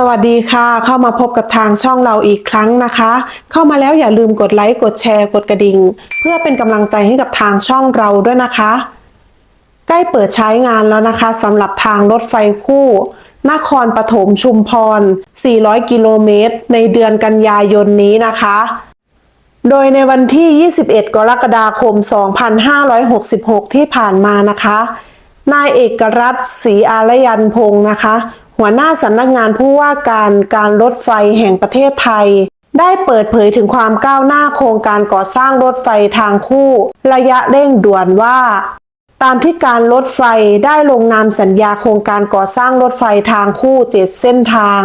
สวัสดีค่ะ เข้ามาพบกับทางช่องเราอีกครั้งนะคะ เข้ามาแล้วอย่าลืมกดไลค์กดแชร์กดกระดิ่ง เพื่อเป็นกำลังใจให้กับทางช่องเราด้วยนะคะ ใกล้เปิดใช้งานแล้วนะคะสำหรับทางรถไฟคู่ นครปฐมชุมพร 400 กิโลเมตร ในเดือนกันยายนนี้นะคะ โดยในวันที่ 21 กรกฎาคม 2566 ที่ผ่านมานะคะนายเอกรัตศรีอารยันพงศ์นะคะ หัวหน้าสำนักงานผู้ว่าการการรถไฟแห่งประเทศไทย ได้เปิดเผยถึงความก้าวหน้าโครงการก่อสร้างรถไฟทางคู่ ระยะเร่งด่วนว่า ตามที่การรถไฟได้ลงนามสัญญาโครงการก่อสร้างรถไฟทางคู่เจ็ดเส้นทาง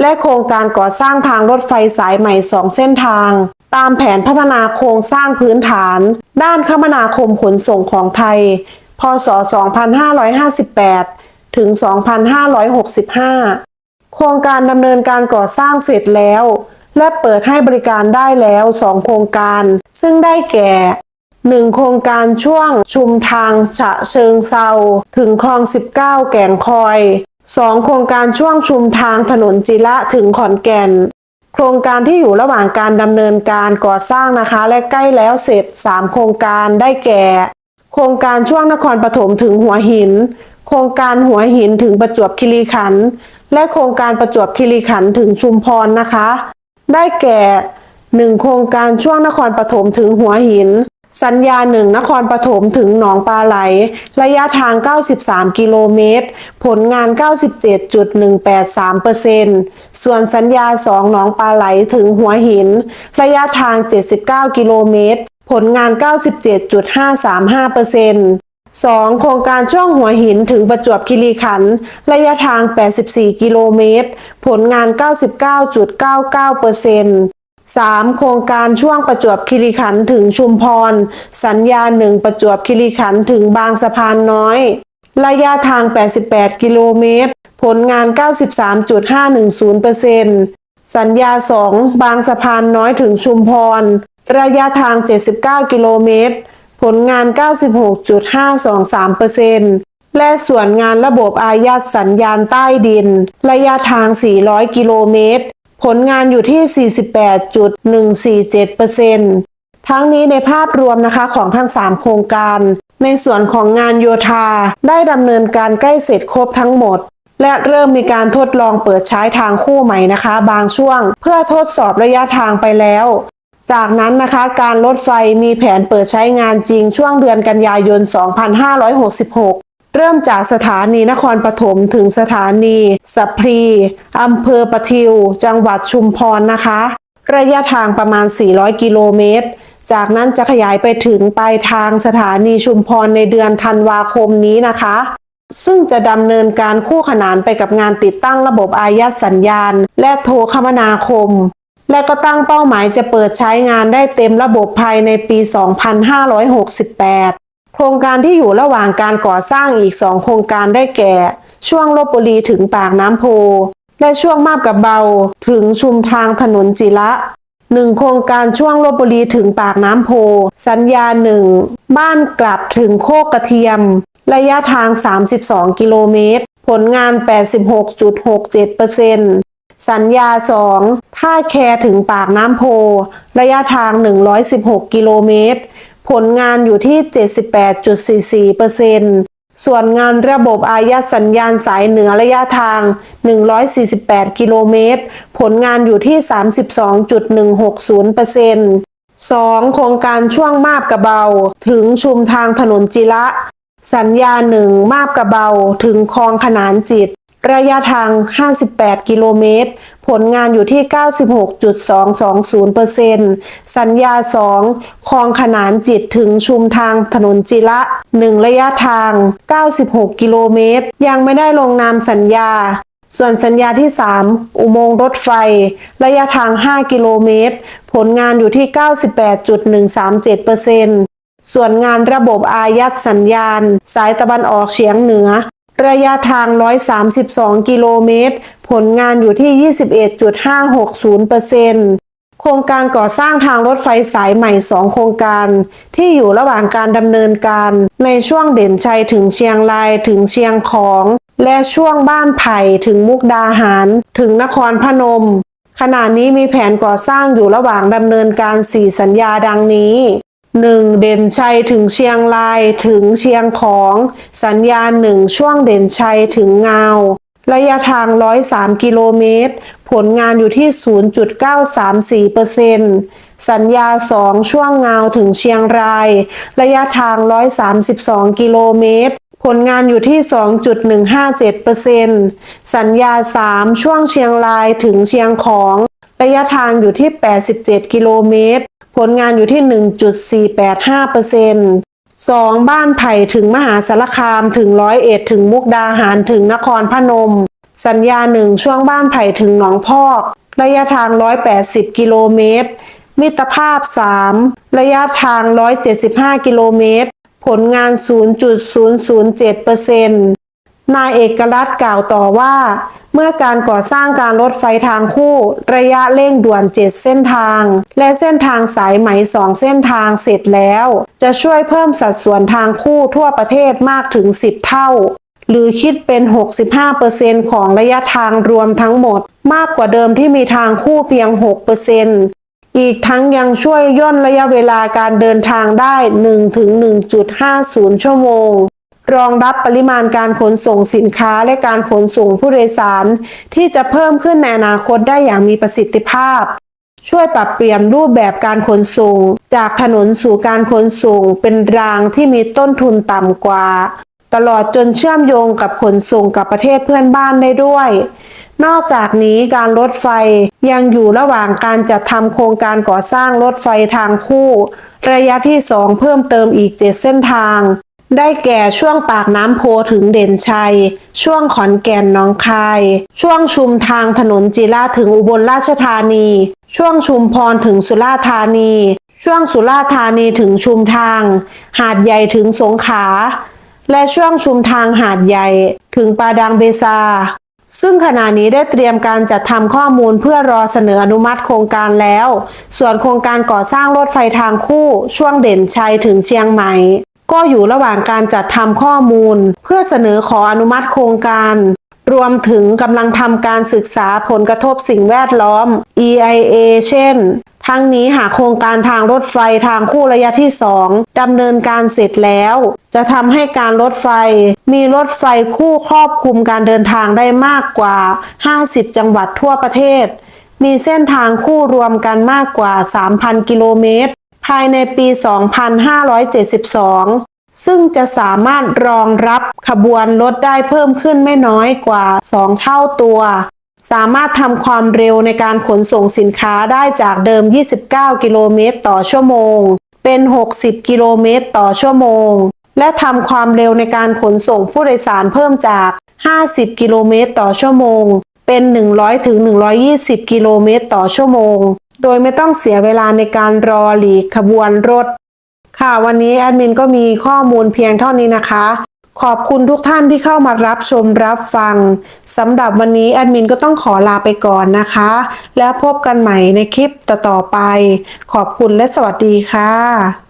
และโครงการก่อสร้างทางรถไฟสายใหม่สองเส้นทาง ตามแผนพัฒนาโครงสร้างพื้นฐาน ด้านคมนาคมขนส่งของไทย พศ 2558 ถึง 2565 โครงการดำเนินการก่อสร้างเสร็จแล้ว และเปิดให้บริการได้แล้ว 2 โครงการ ซึ่งได้แก่ 1 โครงการช่วงชุมทางฉะเชิงเซาถึงคลอง 19 แก่งคอย 2 โครงการช่วงชุมทางถนนจิระถึงขอนแก่นโครงการที่อยู่ระหว่างการดำเนินการก่อสร้างนะคะ และใกล้แล้วเสร็จ 3 โครงการได้แก่ โครงการช่วงนครปฐมถึงหัวหิน โครงการหัวหินถึงประจวบคีรีขันธ์และโครงการประจวบคีรีขันธ์ถึงชุมพรนะคะ ได้แก่ 1 โครงการช่วงนครปฐมถึงหัวหิน สัญญาหนึ่งนครปฐมถึงหนองปลาไหล ระยะทาง 93 กิโลเมตร ผลงาน 97.183%ส่วนสัญญา 2 หนองปลาไหลถึงหัวหิน ระยะทาง 79 กิโลเมตร ผลงาน 97.535% 2. โครงการช่วงหัวหินถึงประจวบคีรีขันธ์ระยะทาง 84 กิโลเมตร ผลงาน 99.99% 3. โครงการช่วงประจวบคีรีขันธ์ถึงชุมพร สัญญาหนึ่งประจวบคีรีขันธ์ถึงบางสะพานน้อย ระยะทาง 88 กิโลเมตร ผลงาน 93.510%สัญญา 2 บางสะพานน้อยถึงชุมพร ระยะทาง 79 กิโลเมตร ผลงาน 96.523%และส่วนงานระบบอายัดสัญญาณใต้ดิน ระยะทาง 400 กิโลเมตร ผลงานอยู่ที่ 48.147%ทั้งนี้ในภาพรวมนะคะของทั้ง 3 โครงการ ในส่วนของงานโยธาได้ดำเนินการใกล้เสร็จครบทั้งหมดและเริ่มมีการทดลองเปิดใช้ทางคู่ใหม่นะคะ บางช่วง เพื่อทดสอบระยะทางไปแล้ว จากนั้นนะคะการรถไฟมีแผนเปิดใช้งานจริงช่วงเดือนกันยายน 2566เริ่มจากสถานีนครปฐมถึงสถานีสัพพรีอำเภอปะทิว จังหวัดชุมพรนะคะ ระยะทางประมาณ 400 กิโลเมตร จากนั้นจะขยายไปถึงปลายทางสถานีชุมพรในเดือนธันวาคมนี้นะคะ ซึ่งจะดำเนินการคู่ขนานไปกับงานติดตั้งระบบอายัดสัญญาณ และโทรคมนาคม และก็ตั้งเป้าหมายจะเปิดใช้งานได้เต็มระบบภายในปี 2568 โครงการที่อยู่ระหว่างการก่อสร้างอีก 2 โครงการได้แก่ ช่วงลบบุรีถึงปากน้ำโพ และช่วงมาบกับเบาถึงชุมทางถนนจิระหนึ่งโครงการช่วงลบบุรีถึงปากน้ำโพ สัญญาหนึ่งบ้านกลับถึงโคกกระเทียม ระยะทาง 32 กิโลเมตร ผลงาน 86.67% สัญญา 2 ท่าแคถึงปากน้ำโพ ระยะทาง 116 กิโลเมตร ผลงานอยู่ที่ 78.44%ส่วนงานระบบอายัดสัญญาณสายเหนือระยะทาง 148 กิโลเมตร ผลงานอยู่ที่ 32.160% 2. โครงการช่วงมาบกระเบา ถึงชุมทางถนนจิระ สัญญาหนึ่งมาบกระเบา ถึงคลองขนานจิต ระยะทาง 58 กิโลเมตร ผลงานอยู่ที่ 96.220%สัญญา 2 คลองขนานจิตถึงชุมทางถนนจิระ 1 ระยะทาง 96 กิโลเมตร ยังไม่ได้ลงนามสัญญา ส่วนสัญญาที่ 3 อุโมงค์รถไฟ ระยะทาง 5 กิโลเมตร ผลงานอยู่ที่ 98.137%ส่วนงานระบบอายัดสัญญาณ สายตะวันออกเฉียงเหนือ ระยะทาง 132 กิโลเมตร ผลงานอยู่ที่ 21.560%โครงการก่อสร้างทางรถไฟสายใหม่ 2 โครงการ ที่อยู่ระหว่างการดำเนินการในช่วงเด่นชัยถึงเชียงรายถึงเชียงของ และช่วงบ้านไผ่ถึงมุกดาหาร ถึงนครพนม ขณะนี้มีแผนก่อสร้างอยู่ระหว่างดำเนินการสี่สัญญาดังนี้ 1. เด่นชัยถึงเชียงรายถึงเชียงของ สัญญาหนึ่งช่วงเด่นชัยถึงเงา ระยะทาง 103 กิโลเมตร ผลงานอยู่ที่ 0.934%สัญญา 2 ช่วงเงาถึงเชียงราย ระยะทาง 132 กิโลเมตร ผลงานอยู่ที่ 2.157%สัญญา 3 ช่วงเชียงรายถึงเชียงของ ระยะทางอยู่ที่ 87 กิโลเมตร ผลงานอยู่ที่ 1.485% 2. บ้านไผ่ถึงมหาสารคามถึงร้อยเอ็ดถึงมุกดาหารถึงนครพนม สัญญาหนึ่งช่วงบ้านไผ่ถึงหนองพอก ระยะทาง 180 กิโลเมตร มิตรภาพ 3 ระยะทาง 175 กิโลเมตร ผลงาน 0.007%น นายเอกรัตน์กล่าวต่อว่า เมื่อการก่อสร้างการรถไฟทางคู่ ระยะเร่งด่วน 7 เส้นทาง และเส้นทางสายไหม 2 เส้นทางเสร็จแล้ว จะช่วยเพิ่มสัดส่วนทางคู่ทั่วประเทศมากถึง 10 เท่า หรือคิดเป็น 65%ของระยะทางรวมทั้งหมด มากกว่าเดิมที่มีทางคู่เพียง 6%อีกทั้งยังช่วยย่นระยะเวลาการเดินทางได้ 1-1.50 ชั่วโมง รองรับปริมาณการขนส่งสินค้าและการขนส่งผู้โดยสาร ที่จะเพิ่มขึ้นในอนาคตได้อย่างมีประสิทธิภาพ ช่วยปรับเปลี่ยนรูปแบบการขนส่ง จากถนนสู่การขนส่ง เป็นรางที่มีต้นทุนต่ำกว่า ตลอดจนเชื่อมโยงกับขนส่งกับประเทศเพื่อนบ้านได้ด้วย นอกจากนี้การรถไฟยังอยู่ระหว่างการจัดทำโครงการก่อสร้างรถไฟทางคู่ ระยะที่ 2 เพิ่มเติมอีก 7 เส้นทาง ได้แก่ช่วงปากน้ำโพถึงเด่นชัย ช่วงขอนแก่นน้องคาย ช่วงชุมทางถนนจิราถึงอุบลราชธานี ช่วงชุมพรถึงสุราษฎร์ธานี ช่วงสุราษฎร์ธานีถึงชุมทาง หาดใหญ่ถึงสงขลา และช่วงชุมทางหาดใหญ่ถึงปาดังเบซา ซึ่งขณะนี้ได้เตรียมการจัดทำข้อมูลเพื่อรอเสนออนุมัติโครงการแล้ว ส่วนโครงการก่อสร้างรถไฟทางคู่ ช่วงเด่นชัยถึงเชียงใหม่ ก็อยู่ระหว่างการจัดทำข้อมูล เพื่อเสนอขออนุมัติโครงการ รวมถึงกำลังทำการศึกษาผลกระทบสิ่งแวดล้อม EIA เช่น ทั้งนี้หากโครงการทางรถไฟทางคู่ระยะที่ 2ดำเนินการเสร็จแล้ว จะทำให้การรถไฟ มีรถไฟคู่ครอบคลุมการเดินทางได้มากกว่า 50 จังหวัดทั่วประเทศ มีเส้นทางคู่รวมกันมากกว่า 3,000 กิโลเมตร ภายในปี 2572 ซึ่งจะสามารถรองรับขบวนรถได้เพิ่มขึ้นไม่น้อยกว่า 2 เท่าตัว สามารถทำความเร็วในการขนส่งสินค้าได้จากเดิม 29 กิโลเมตรต่อชั่วโมง เป็น 60 กิโลเมตรต่อชั่วโมง และทำความเร็วในการขนส่งผู้โดยสารเพิ่มจาก 50 กิโลเมตรต่อชั่วโมง เป็น 100ถึง120 กิโลเมตรต่อชั่วโมง โดยไม่ต้องเสียเวลาในการรอหลีกขบวนรถ ค่ะวันนี้แอดมินก็มีข้อมูลเพียงเท่านี้นะคะ ขอบคุณทุกท่านที่เข้ามารับชมรับฟังสำหรับวันนี้แอดมินก็ต้องขอลาไปก่อนนะคะ แล้วพบกันใหม่ในคลิปต่อๆไป ขอบคุณและสวัสดีค่ะ